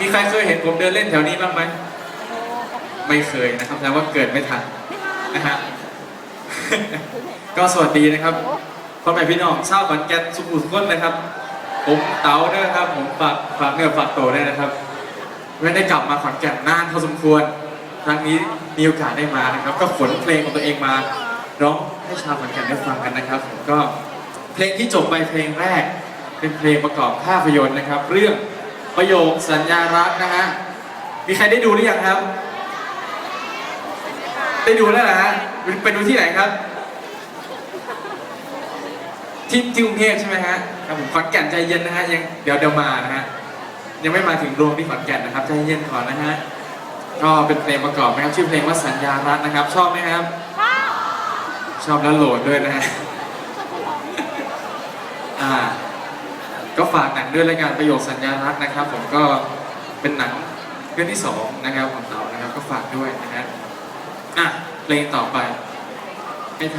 มีใครเคยเห็นผมเดินเล่นแถวนี้บ้างไหมไม่เคยนะครับแสดงว่าเกิดไม่ทันนะฮะก็สวัสดีนะครับพ่อแม่พี่น้องชาวขอนแก่นสุขุมสุขนนะครับ ผมเต๋าด้วยนะครับ ผมฝากฝากเนื้อฝากตัวด้วยนะครับไม่ได้กลับมาขอนแก่นนานพอสมควร ครั้งนี้มีโอกาสได้มานะครับ ก็ขนเพลงของตัวเองมาร้องให้ชาวขอนแก่นได้ฟังกันนะครับผมก็เพลงที่จบไปเพลงแรก เป็นเพลงประกอบภาพยนตร์นะครับ เรื่อง ประโยคสัญญารักนะฮะ มีใครได้ดูหรือยังครับ ได้ดูแล้วนะฮะไปดูที่ไหนครับ ที่ที่กรุงเทพใช่ไหมฮะครับผมขอนแก่นใจเย็นนะฮะยังเดี๋ยวเดี๋ยวมานะฮะยังไม่มาถึงโรงที่ขอนแก่นนะครับใจเย็นก่อนนะฮะก็เป็นเพลงประกอบนะครับชื่อเพลงว่าสัญญารักนะครับ ชอบไหมครับ ชอบแล้วโหลดด้วยนะฮะ อ่า ก็ฝากหนังด้วยรายการประโยคสัญญารักนะครับ ผมก็เป็นหนังเรื่องที่สองนะครับของเรานะครับก็ฝากด้วยนะฮะอะเพลงต่อไปไม่ทัน